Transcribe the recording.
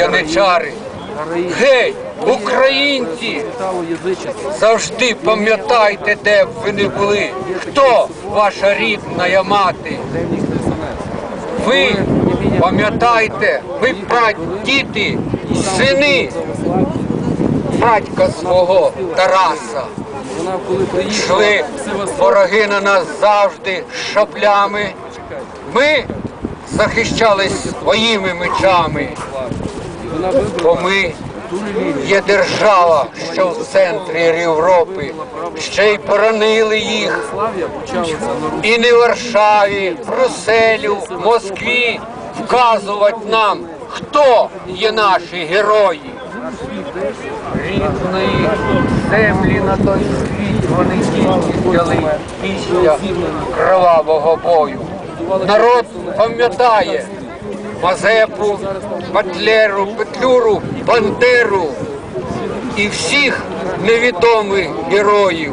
яничари. Гей, українці! Завжди пам'ятайте, де б ви не були. Хто ваша рідна мати? Ви пам'ятайте, ви прадіти, сини батька свого Тараса. Йшли вороги на нас завжди з шаблями. Ми захищались своїми мечами, бо ми є держава, що в центрі Європи. Ще й поранили їх і не Варшаві, Брюсселю, Москві вказувати нам, хто є наші герої. Рідної землі на той світ вони тільки взяли після кровавого бою. Народ пам'ятає Мазепу, Батлеру, Петлюру, Бандеру і всіх невідомих героїв.